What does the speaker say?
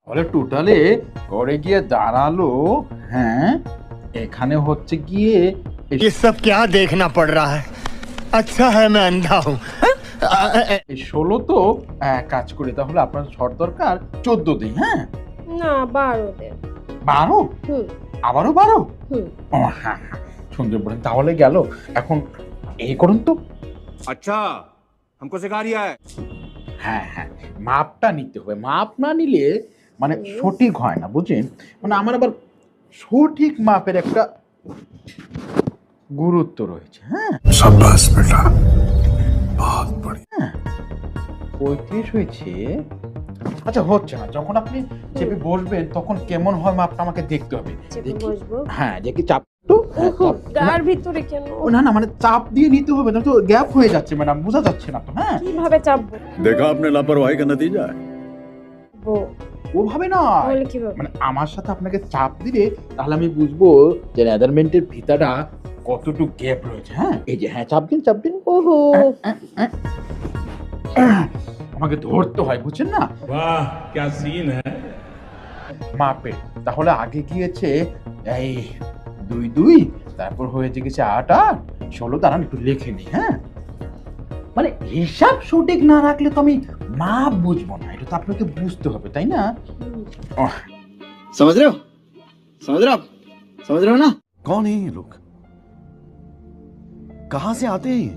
তাহলে টোটালে করে গিয়ে দাঁড়ালো হ্যাঁ এখানে হচ্ছে গিয়ে ये सब क्या देखना पड़ रहा है अच्छा है मैं अंधा हूँ এই ষোলো তো আহ, কাজ করি তাহলে আপনার শর্ট দরকার চোদ্দ দিন হ্যাঁ না বারো দেন বারো হুম আবারও বারো হুম ও হ্যাঁ হ্যাঁ সুন্দর বলেন তাহলে গেল এখন এই করুন তো अच्छा हमको सिखा रिया है হ্যাঁ হ্যাঁ মাপটা নিতে হবে মাপ না নিলে মানে সঠিক হয় না বুঝলেন মানে আমার আবার সঠিক মাপের একটা গুরুত্ব রয়েছে হ্যাঁ? হ্যাঁ। হয়েছে। আচ্ছা হচ্ছে না। যখন আপনি চেপে বসবেন তখন কেমন হয় মাপটা আমাকে দেখতে হবে? হ্যাঁ দেখি চাপ হ্যাঁ, চাপ। গার মানে ভিতরে কেন? না না মানে চাপ দিয়ে নিতে হবে না তো গ্যাপ হয়ে যাচ্ছে ম্যাডাম বোঝা যাচ্ছে না তো হ্যাঁ? চাপ আপনি ওভাবে না মানে আমার সাথে আপনাকে চাপ দিলে তাহলে আমি বুঝব যে নেদারমেন্টের ভিতাটা কতটুকু গ্যাপ রয়েছে হ্যাঁ? এই যে হ্যাঁ চাপ দিন চাপ দিন। ওহো। আমাকে ধরতে হয় বুঝছেন না? বাহ ক্যা সিন হ্যাঁ? মাপে। তাহলে আগে গিয়েছে এই দুই দুই তারপর হয়েছে গেছে আট আট। ষোলো দাঁড়ান একটু লেখে নি হ্যাঁ? মানে হিসাব সঠিক না রাখলে তো আমি মাপ বুঝবো না এটা তো আপনাকে বুঝতে হবে তাই না হুম। ওহ, समझ रहे हो समझ रहे हो आप समझ रहे हो ना कौन है ये लोग कहां से आते हैं ये?